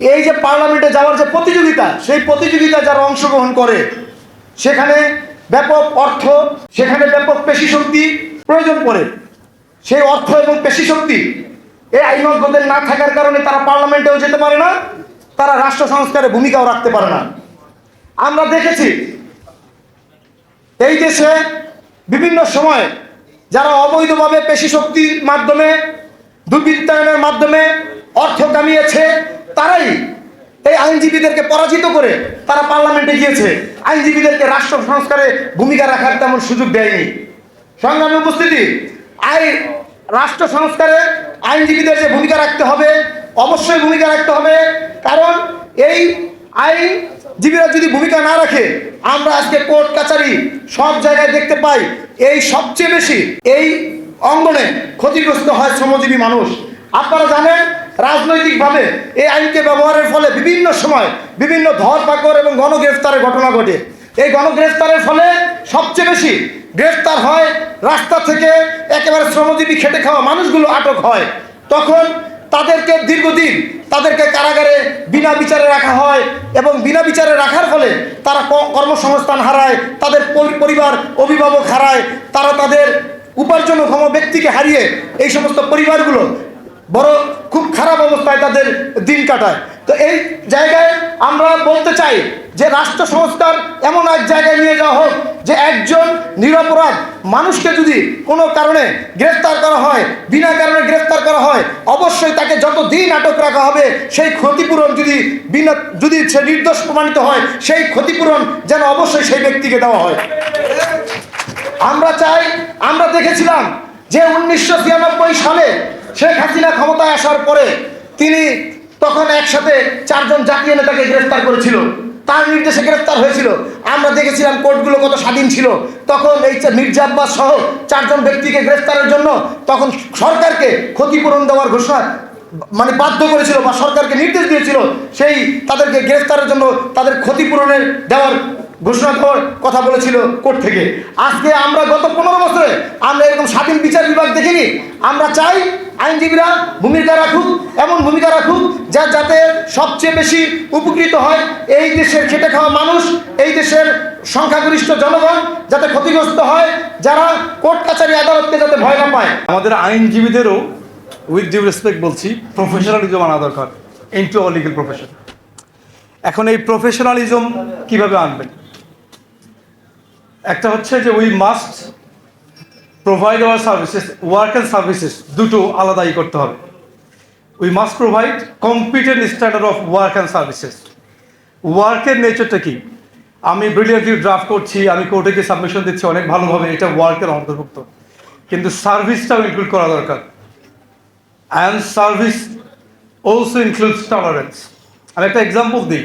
এই যে পার্লামেন্টে যাওয়ার যে প্রতিযোগিতা, সেই প্রতিযোগিতা যারা অংশগ্রহণ করে, সেখানে ব্যাপক অর্থ, সেখানে ব্যাপক পেশি শক্তি প্রয়োজন পড়ে। সেই অর্থ এবং পেশি শক্তি, এই আইনজ্ঞদের না থাকার কারণে তারা পার্লামেন্টেও যেতে পারে না, তারা রাষ্ট্র সংস্কারে ভূমিকাও রাখতে পারে না। আমরা দেখেছি, এই দেশে বিভিন্ন সময় যারা অবৈধভাবে পেশি শক্তির মাধ্যমে, দুর্বৃত্তায়নের মাধ্যমে অর্থ কামিয়েছে তারাই এই আইনজীবীদেরকে পরাজিত করে তারা পার্লামেন্টে গিয়েছে। আইনজীবীদেরকে রাষ্ট্র সংস্কারে ভূমিকা রাখার তেমন সুযোগ দেয়নি। সংগ্রামী উপস্থিতি, আই রাষ্ট্র সংস্কারে আইনজীবীদের যে ভূমিকা রাখতে হবে, অবশ্যই ভূমিকা রাখতে হবে। কারণ এই আইনজীবীরা যদি ভূমিকা না রাখে, আমরা আজকে কোর্ট, কাচারি সব জায়গায় দেখতে পাই, এই সবচেয়ে বেশি এই অঙ্গনে ক্ষতিগ্রস্ত হয় শ্রমজীবী মানুষ। আপনারা জানেন রাজনৈতিকভাবে এই আইনকে ব্যবহারের ফলে বিভিন্ন সময় বিভিন্ন ধরপাকড় এবং গণগ্রেফতারের ঘটনা ঘটে। এই গণগ্রেফতারের ফলে সবচেয়ে বেশি গ্রেফতার হয় রাস্তা থেকে একেবারে শ্রমজীবী খেটে খাওয়া মানুষগুলো আটক হয়। তখন তাদেরকে দীর্ঘদিন তাদেরকে কারাগারে বিনা বিচারে রাখা হয় এবং বিনা বিচারে রাখার ফলে তারা কর্মসংস্থান হারায়, তাদের পরিবার অভিভাবক হারায়, তারা তাদের উপার্জনক্ষম ব্যক্তিকে হারিয়ে এই সমস্ত পরিবারগুলো বড় খুব খারাপ অবস্থায় তাদের দিন কাটায়। তো এই জায়গায় আমরা বলতে চাই যে রাষ্ট্র সংস্কার এমন এক জায়গায় নিয়ে যাওয়া হোক যে একজন নিরপরাধ মানুষকে যদি কোনো কারণে গ্রেফতার করা হয়, বিনা কারণে গ্রেফতার করা হয়, অবশ্যই তাকে যত দিন আটক রাখা হবে, সেই ক্ষতিপূরণ যদি বিনা, যদি সে নির্দোষ প্রমাণিত হয়, সেই ক্ষতিপূরণ যেন অবশ্যই সেই ব্যক্তিকে দেওয়া হয়। আমরা চাই, আমরা দেখেছিলাম যে উনিশশো ছিয়ানব্বই সালে শেখ হাসিনা ক্ষমতায় আসার পরে তিনি তখন একসাথে চারজন জাতীয় নেতাকে গ্রেফতার করেছিল। তার নির্দেশে গ্রেফতার হয়েছিল। আমরা দেখেছিলাম কোর্টগুলো কত স্বাধীন ছিল। তখন এই যে মির্জা আব্বাস সহ চারজন ব্যক্তিকে গ্রেফতারের জন্য তখন সরকারকে ক্ষতিপূরণ দেওয়ার ঘোষণা মানে বাধ্য করেছিল বা সরকারকে নির্দেশ দিয়েছিল সেই তাদেরকে গ্রেফতারের জন্য তাদের ক্ষতিপূরণের দেওয়ার ঘোষণা দেওয়ার কথা বলেছিল কোর্ট থেকে। আজকে আমরা গত পনেরো বছরে আমরা এরকম স্বাধীন বিচার বিভাগ দেখিনি। আমরা চাই আইনজীবীরা ভূমিকা রাখুক, এমন ভূমিকা রাখুক যা যাতে সবচেয়ে বেশি উপকৃত হয় এই দেশের খেটে খাওয়া মানুষ, এই দেশের সংখ্যাগরিষ্ঠ জনগণ যাতে ক্ষতিগ্রস্ত হয়, যারা কোর্ট কাছারি আদালতকে যাতে ভয় না পায়। আমাদের আইনজীবীদেরও উইথ ডিউ রেসপেক্ট বলছি প্রফেশনালিজম আনা দরকার ইনটু লিগেল প্রফেশন এখন এই প্রফেশনালিজম কীভাবে আনবেন? একটা হচ্ছে যে we must provide our services work and services দুটো আলাদাই করতে হবে। We must provide competent standard of work and services ওয়ার্কের নেচারটা কি? আমি ব্রিলিয়ান্টলি ড্রাফট করছি, আমি কোর্টে গিয়ে সাবমিশন দিচ্ছি, অনেক ভালোভাবে এটা ওয়ার্কের অন্তর্ভুক্ত। কিন্তু সার্ভিসটাও ইনক্লুড করা দরকার। And service also includes tolerance আমি একটা এক্সাম্পল দিই।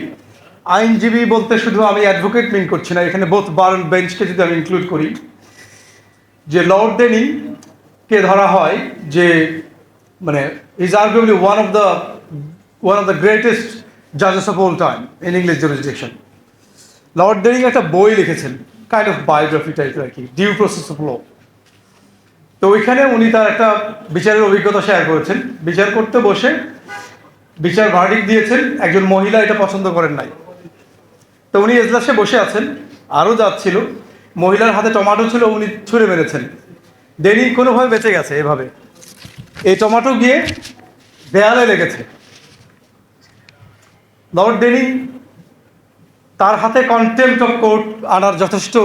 আইনজীবী বলতে শুধু আমি অ্যাডভোকেট মিন করছি না, এখানে বোথ বার বেঞ্চকে যদি আমি ইনক্লুড করি, যে লর্ড ডেনি কে ধরা হয় যে মানে is arguably one of the one of the greatest জাজেস of all time in English jurisdiction Lord Denning একটা বই লিখেছেন কাইন্ড অফ বায়োগ্রাফি টাইপের আর কি ডিউ প্রসেস অফ ল তো ওইখানে উনি তার একটা বিচারের অভিজ্ঞতা শেয়ার করেছেন। বিচার করতে বসে বিচার ভার্ডিক দিয়েছেন, একজন মহিলা এটা পছন্দ করেন নাই। তো উনি এজলাসে বসে আছেন, আরও যাচ্ছিল মহিলার হাতে টমাটো ছিল, উনি ছুঁড়ে মেরেছেন। ডেনি কোনোভাবে বেঁচে গেছে এভাবে। এই টমাটো গিয়ে দেয়ালে লেগেছে। লর্ড ডেনিং তার হাতে কন্টেম্পট অফ কোর্ট আনার যথেষ্ট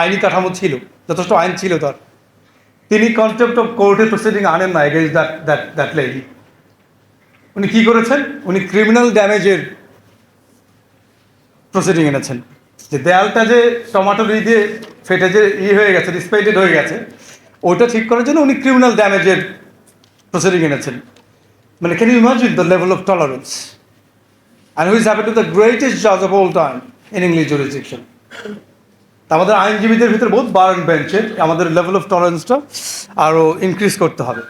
আইনি কাঠামো ছিল, যথেষ্ট আইন ছিল তার। তিনি কন্টেম্পট অফ কোর্টের প্রসিডিং আনেন না against that that that lady উনি কী করেছেন? উনি ক্রিমিনাল ড্যামেজের প্রসিডিং এনেছেন। যে দেয়ালটা যে টমাটো দিয়ে ফেটে যে ইয়ে হয়ে গেছে ডিসপেন্টেড হয়ে গেছে, ওটা ঠিক করার জন্য উনি ক্রিমিনাল ড্যামেজের প্রসিডিং এনেছেন। মানে can you imagine the level of tolerance and which happen to the greatest জাজ of all time in English jurisdiction আমাদের আইনজীবীদের ভিতরে বহুত বার্ন বেঞ্চের আমাদের লেভেল অফ টলারেন্সটা আরও ইনক্রিজ করতে হবে।